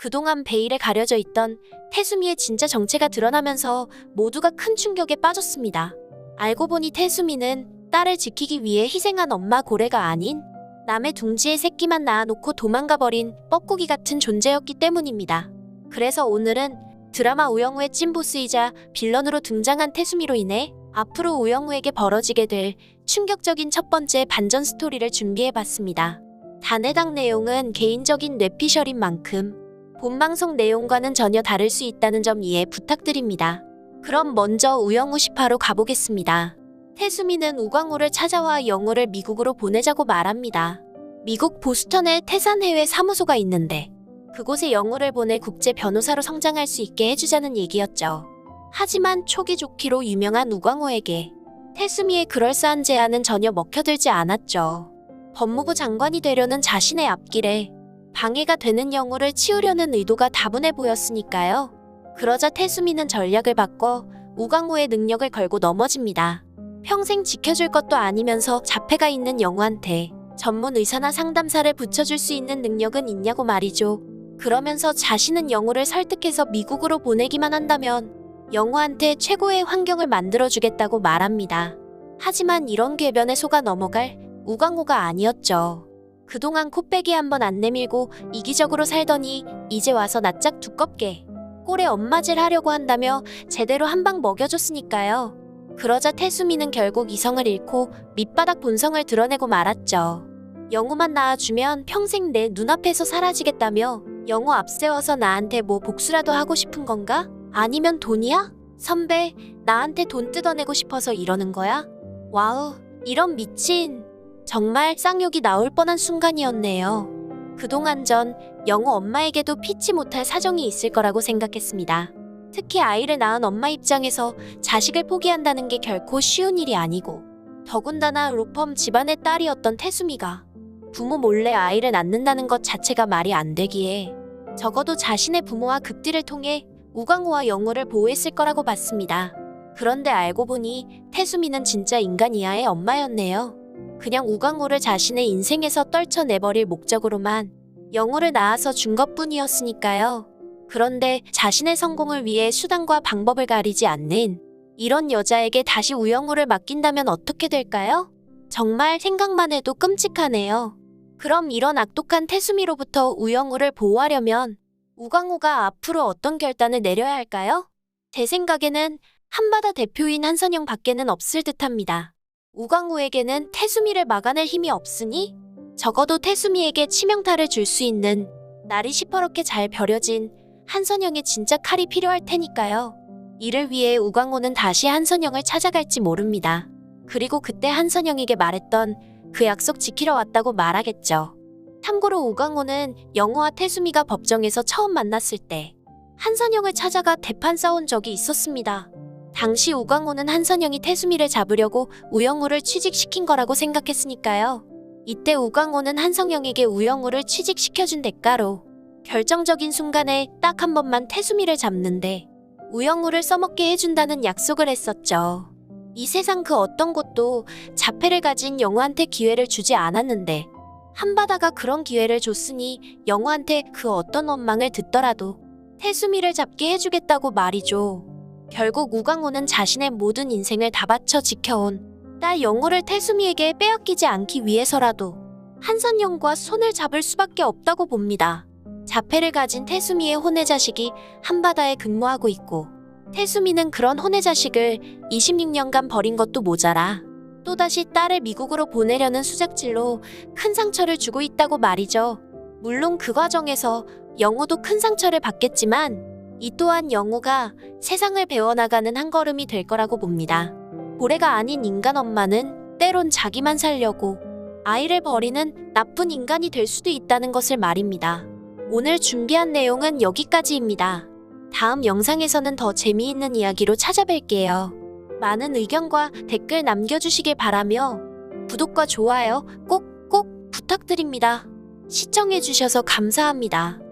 그동안 베일에 가려져 있던 태수미의 진짜 정체가 드러나면서 모두가 큰 충격에 빠졌습니다. 알고 보니 태수미는 딸을 지키기 위해 희생한 엄마 고래가 아닌 남의 둥지에 새끼만 낳아놓고 도망가 버린 뻐꾸기 같은 존재였기 때문입니다. 그래서 오늘은 드라마 우영우의 찐보스이자 빌런으로 등장한 태수미로 인해 앞으로 우영우에게 벌어지게 될 충격적인 첫 번째 반전 스토리를 준비해봤습니다. 단 해당 내용은 개인적인 뇌피셜인 만큼 본방송 내용과는 전혀 다를 수 있다는 점 이해 부탁드립니다. 그럼 먼저 우영우 10화로 가보겠습니다. 태수미는 우광우를 찾아와 영우를 미국으로 보내자고 말합니다. 미국 보스턴에 태산 해외 사무소가 있는데 그곳에 영우를 보내 국제 변호사로 성장할 수 있게 해주자는 얘기였죠. 하지만 초기 좋기로 유명한 우광우에게 태수미의 그럴싸한 제안은 전혀 먹혀들지 않았죠. 법무부 장관이 되려는 자신의 앞길에 방해가 되는 영우를 치우려는 의도가 다분해 보였으니까요. 그러자 태수미는 전략을 바꿔 우광우의 능력을 걸고 넘어집니다. 평생 지켜줄 것도 아니면서 자폐가 있는 영우한테 전문 의사나 상담사를 붙여줄 수 있는 능력은 있냐고 말이죠. 그러면서 자신은 영우를 설득해서 미국으로 보내기만 한다면 영우한테 최고의 환경을 만들어주겠다고 말합니다. 하지만 이런 궤변에 속아 넘어갈 우광우가 아니었죠. 그동안 코빼기 한번 안 내밀고 이기적으로 살더니 이제 와서 낯짝 두껍게 꼴에 엄마질 하려고 한다며 제대로 한 방 먹여줬으니까요. 그러자 태수미는 결국 이성을 잃고 밑바닥 본성을 드러내고 말았죠. 영우만 낳아주면 평생 내 눈앞에서 사라지겠다며 영우 앞세워서 나한테 뭐 복수라도 하고 싶은 건가? 아니면 돈이야? 선배, 나한테 돈 뜯어내고 싶어서 이러는 거야? 와우, 이런 미친. 정말 쌍욕이 나올 뻔한 순간이었네요. 그동안 전 영우 엄마에게도 피치 못할 사정이 있을 거라고 생각했습니다. 특히 아이를 낳은 엄마 입장에서 자식을 포기한다는 게 결코 쉬운 일이 아니고 더군다나 로펌 집안의 딸이었던 태수미가 부모 몰래 아이를 낳는다는 것 자체가 말이 안 되기에 적어도 자신의 부모와 극딜을 통해 우광우와 영우를 보호했을 거라고 봤습니다. 그런데 알고 보니 태수미는 진짜 인간 이하의 엄마였네요. 그냥 우광우를 자신의 인생에서 떨쳐내버릴 목적으로만 영우를 낳아서 준 것뿐이었으니까요. 그런데 자신의 성공을 위해 수단과 방법을 가리지 않는 이런 여자에게 다시 우영우를 맡긴다면 어떻게 될까요? 정말 생각만 해도 끔찍하네요. 그럼 이런 악독한 태수미로부터 우영우를 보호하려면 우광우가 앞으로 어떤 결단을 내려야 할까요? 제 생각에는 한바다 대표인 한선영 밖에는 없을 듯합니다. 우광우에게는 태수미를 막아낼 힘이 없으니 적어도 태수미에게 치명타를 줄 수 있는 날이 시퍼렇게 잘 벼려진 한선영의 진짜 칼이 필요할 테니까요. 이를 위해 우광우는 다시 한선영을 찾아갈지 모릅니다. 그리고 그때 한선영에게 말했던 그 약속 지키러 왔다고 말하겠죠. 참고로 우광우는 영우와 태수미가 법정에서 처음 만났을 때 한선영을 찾아가 대판 싸운 적이 있었습니다. 당시 우광우는 한선영이 태수미를 잡으려고 우영우를 취직시킨 거라고 생각했으니까요. 이때 우광우는 한성영에게 우영우를 취직시켜준 대가로 결정적인 순간에 딱 한 번만 태수미를 잡는데 우영우를 써먹게 해준다는 약속을 했었죠. 이 세상 그 어떤 곳도 자폐를 가진 영우한테 기회를 주지 않았는데 한바다가 그런 기회를 줬으니 영우한테 그 어떤 원망을 듣더라도 태수미를 잡게 해주겠다고 말이죠. 결국 우광우는 자신의 모든 인생을 다 바쳐 지켜온 딸 영우를 태수미에게 빼앗기지 않기 위해서라도 한선영과 손을 잡을 수밖에 없다고 봅니다. 자폐를 가진 태수미의 혼외 자식이 한바다에 근무하고 있고 태수미는 그런 혼외 자식을 26년간 버린 것도 모자라 또다시 딸을 미국으로 보내려는 수작질로 큰 상처를 주고 있다고 말이죠. 물론 그 과정에서 영우도 큰 상처를 받겠지만 이 또한 영우가 세상을 배워나가는 한 걸음이 될 거라고 봅니다. 고래가 아닌 인간 엄마는 때론 자기만 살려고 아이를 버리는 나쁜 인간이 될 수도 있다는 것을 말입니다. 오늘 준비한 내용은 여기까지입니다. 다음 영상에서는 더 재미있는 이야기로 찾아뵐게요. 많은 의견과 댓글 남겨주시길 바라며 구독과 좋아요 꼭꼭 부탁드립니다. 시청해주셔서 감사합니다.